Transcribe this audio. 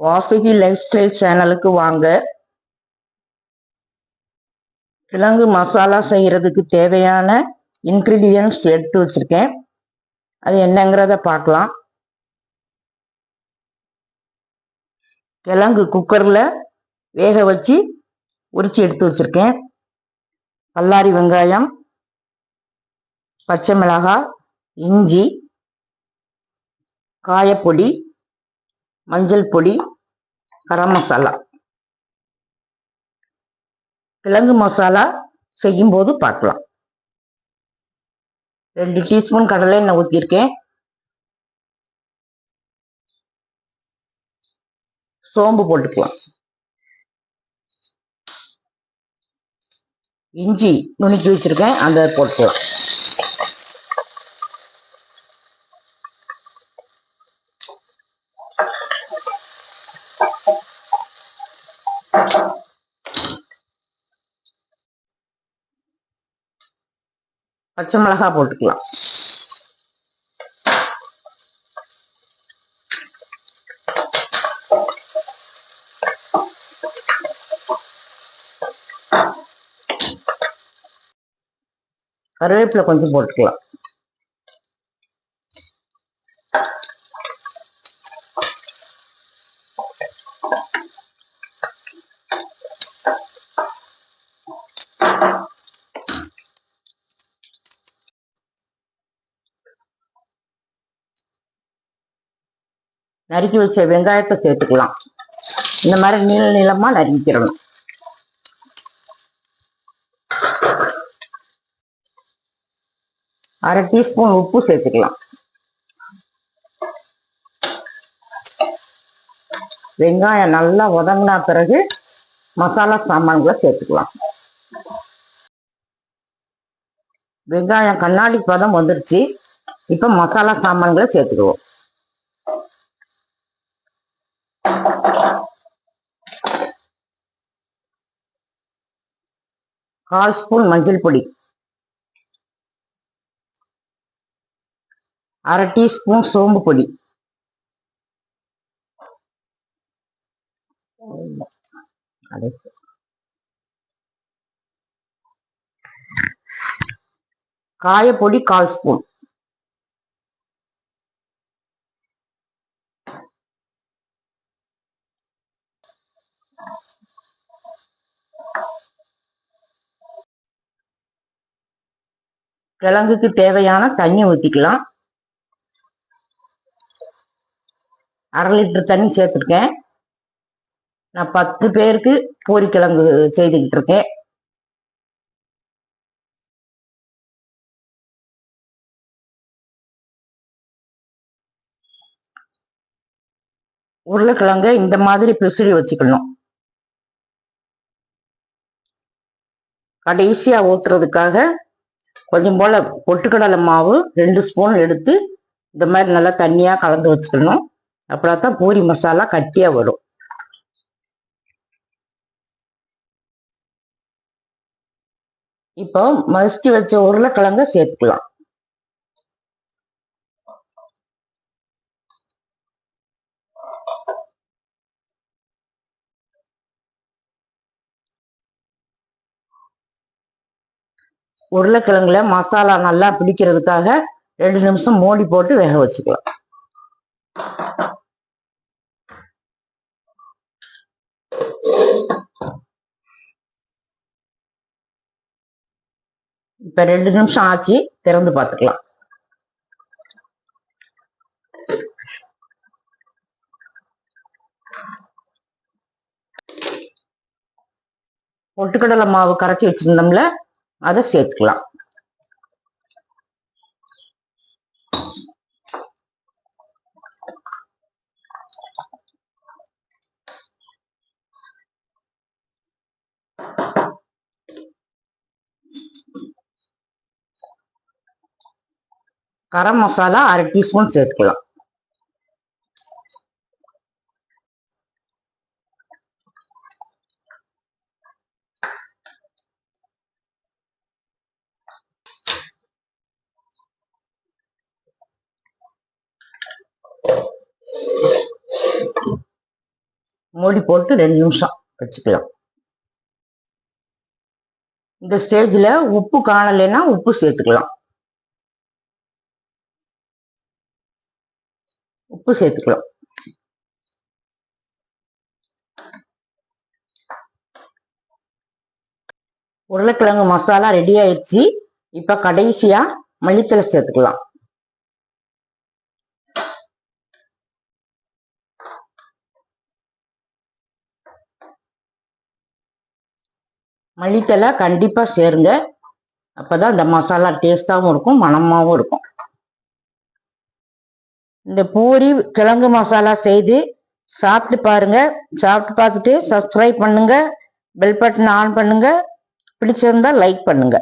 Vasuki life style சேனலுக்கு வாங்க. கிழங்கு மசாலா செய்கிறதுக்கு தேவையான இன்க்ரீடியன்ஸ் எடுத்து வச்சுருக்கேன். அது என்னங்கிறத பார்க்கலாம். கிழங்கு குக்கரில் வேக வச்சு உரிச்சு எடுத்து வச்சுருக்கேன். பல்லாரி வெங்காயம் பச்சை மிளகாய் இஞ்சி காயப்பொடி மஞ்சள் பொடி கரம் மசாலா. கிழங்கு மசாலா செய்யும் போது பார்க்கலாம். ரெண்டு டீஸ்பூன் கடலை எண்ணெய் ஊற்றிருக்கேன் சோம்பு போட்டுக்கலாம். இஞ்சி நுணுக்கி வச்சிருக்கேன் அந்த போட்டுக்கலாம். பச்சை மிளகாய் போட்டுக்கலாம். கருவேப்பிலை கொஞ்சம் போட்டுக்கலாம். நறுக்கி வச்ச வெங்காயத்தை சேர்த்துக்கலாம். இந்த மாதிரி நீள நீளமா நறுக்கிக்கிறணும் அரை டீஸ்பூன் உப்பு சேர்த்துக்கலாம். வெங்காயம் நல்லா உதங்கினா பிறகு மசாலா சாமான்களை சேர்த்துக்கலாம். வெங்காயம் கண்ணாடி பதம் வந்துருச்சு. இப்போ மசாலா சாமான்களை சேர்த்துக்குவோம். கால் ஸ்பூன் மஞ்சள் பொடி. அரை டீஸ்பூன் சோம்பு பொடி. காயப்பொடி கால் ஸ்பூன் கிழங்குக்கு தேவையான தண்ணி ஊற்றிக்கலாம் அரை லிட்டர் தண்ணி சேர்த்துருக்கேன். நான் பத்து பேருக்கு பூரிக்கிழங்கு செய்துக்கிட்டு இருக்கேன். உருளைக்கிழங்க இந்த மாதிரி பிசுறி வச்சுக்கணும். கடைசியா ஊற்றுறதுக்காக கொஞ்சம் போல பொட்டுக்கடலை மாவு ரெண்டு ஸ்பூன் எடுத்து இந்த மாதிரி நல்லா தண்ணியா கலந்து வச்சுக்கணும். அப்புறம் தான் பூரி மசாலா கட்டியா வரும். இப்போ மசிச்சு வச்ச உருளைக்கிழங்க சேர்த்துக்கலாம். உருளைக்கிழங்குல மசாலா நல்லா பிடிக்கிறதுக்காக ரெண்டு நிமிஷம் மூடி போட்டு வேக வச்சுக்கலாம். இப்ப ரெண்டு நிமிஷம் ஆச்சு திறந்து பார்த்துக்கலாம். பொட்டுக்கடலை மாவு கரைச்சி வச்சிருந்தோம்ல அதை சேர்த்துக்கலாம். கரம் மசாலா அரை டீஸ்பூன் சேர்த்துக்கலாம். மூடி போட்டு ரெண்டு நிமிஷம் வச்சுக்கலாம். இந்த ஸ்டேஜில் உப்பு காணலைன்னா உப்பு சேர்த்துக்கலாம். உப்பு சேர்த்துக்கலாம். உருளைக்கிழங்கு மசாலா ரெடி ஆயிடுச்சு. இப்போ கடைசியா மல்லித்தலை சேர்த்துக்கலாம். மல்லித்தலை கண்டிப்பாக சேருங்க. அப்போ தான் இந்த மசாலா டேஸ்ட்டாகவும் இருக்கும் மணமாகவும் இருக்கும். இந்த பூரி கிழங்கு மசாலா செய்து சாப்பிட்டு பாருங்க. சாப்பிட்டு பார்த்துட்டு சப்ஸ்கிரைப் பண்ணுங்க. பெல் பட்டன் ஆன் பண்ணுங்க. பிடிச்சிருந்தா லைக் பண்ணுங்க.